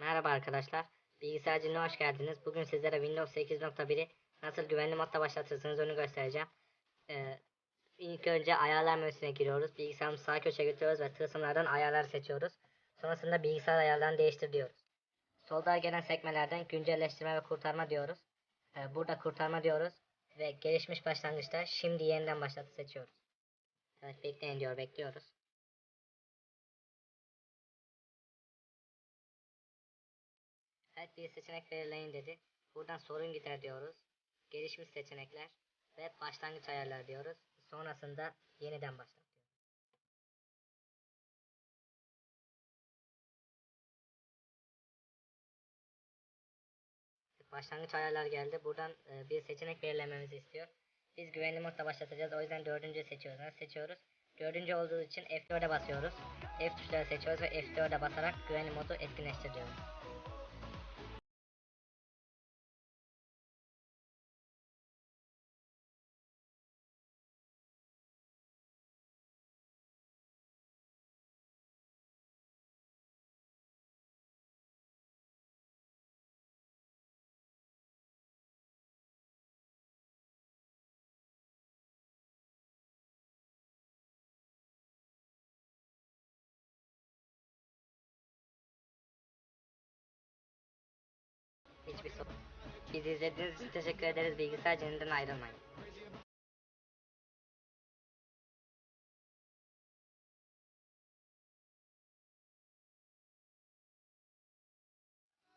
Merhaba arkadaşlar. Bilgisayarcılığına hoş geldiniz. Bugün sizlere Windows 8.1'i nasıl güvenli modda başlatırsınız onu göstereceğim. Ee, ilk önce ayarlar menüsüne giriyoruz. Bilgisayarımızı sağ köşeye götürüyoruz ve tılsımlardan ayarları seçiyoruz. Sonrasında bilgisayar ayarlarını değiştir diyoruz. Solda gelen sekmelerden güncelleştirme ve kurtarma diyoruz. Ee, burada kurtarma diyoruz. Ve gelişmiş başlangıçta şimdi yeniden başlatı seçiyoruz. Evet bekleyin diyor bekliyoruz. Evet bir seçenek belirleyin dedi. Buradan sorun gider diyoruz. Gelişmiş seçenekler ve başlangıç ayarlar diyoruz. Sonrasında yeniden başlat diyoruz. Başlangıç ayarlar geldi. Buradan e, bir seçenek belirlememizi istiyor. Biz güvenli modda başlatacağız. O yüzden dördüncü seçiyoruz. Nasıl seçiyoruz? Dördüncü olduğu için F4'e basıyoruz. F tuşları seçiyoruz ve F4'e basarak güvenli modu etkinleştir Hiçbir sorun. Bizi izlediğiniz için teşekkür ederiz. Bilgisayar cennetten ayrılmayın.